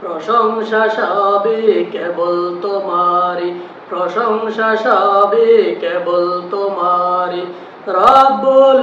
প্রশংসা সবই কেবল তোমারি প্রশংসা সবই কেবল তোমারি রব্বুল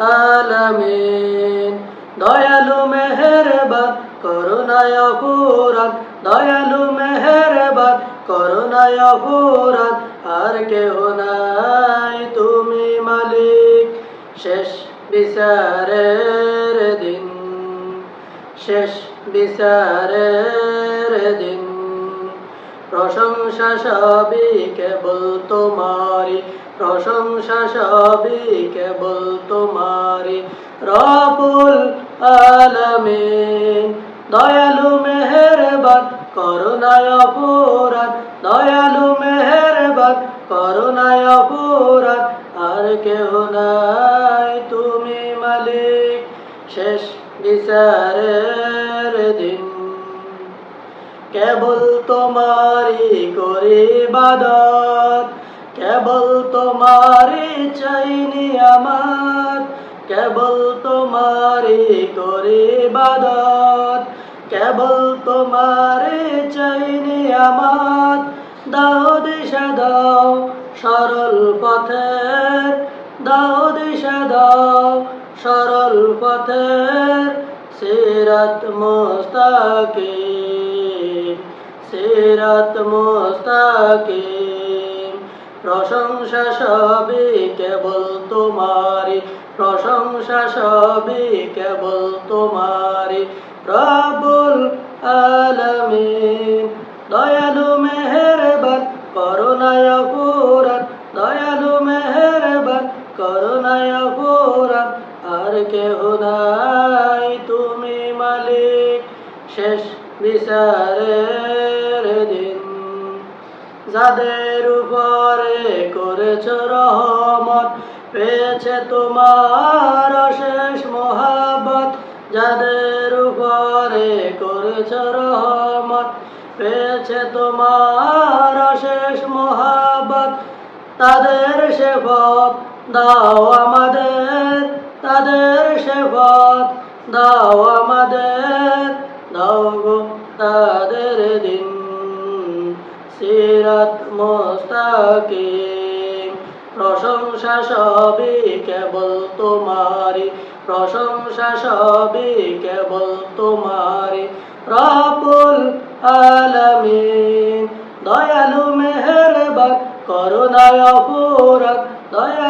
আলামিন, দয়ালু মেহেরবান, করুণায় অপুরান দয়ালু মেহেরবান, করুণায় অপুরান আর কেহ নাই তুমি মালিক। শেষ বিচারের দিন, শেষ বিচারের দিন। প্রশংসা সবই কেবল তোমারি প্রশংসা সবই কেবল তোমারি রবুল আলামিন, দয়ালু মেহেরবান, করুণায় অপুরান দয়ালু মেহেরবান, করুণায় অপুরান আর কেহ নাই তুমি মালিক। শেষ বিচারের দিন। কেবল তোমারি করি বাদত কেবল তোমারি চাইনি আমার, কেবল তোমারি করি বাদত কেবল তোমারি চাইনি আমার। দাও দিশা দাও সরল পথের দাও দিশা দাও সরল পথের সিরাত মোস্তাকিম সিরাত মোস্তাকিম প্রশংসা সবই কেবল তোমারি প্রশংসা সবই কেবল তোমারি প্রবল আলামিন। শেষ বিচারের দিন। যাদের উপরে করেছ রহমত, পেয়েছে তোমার শেষ মহাবত যাদের উপরে করেছ রহমত, পেয়েছে তোমার শেষ মহাবত তাদের সেবত দাও আমাদের, তাদের সেবত দাও আমাদের দাও তাদের দিন। সিরাত মোস্তাকিম। প্রশংসা সবই কেবল তোমারি প্রশংসা সবই কেবল তোমারি রবুল আলামিন, দয়ালু মেহেরবান, করুণায় অপুরান দয়ালু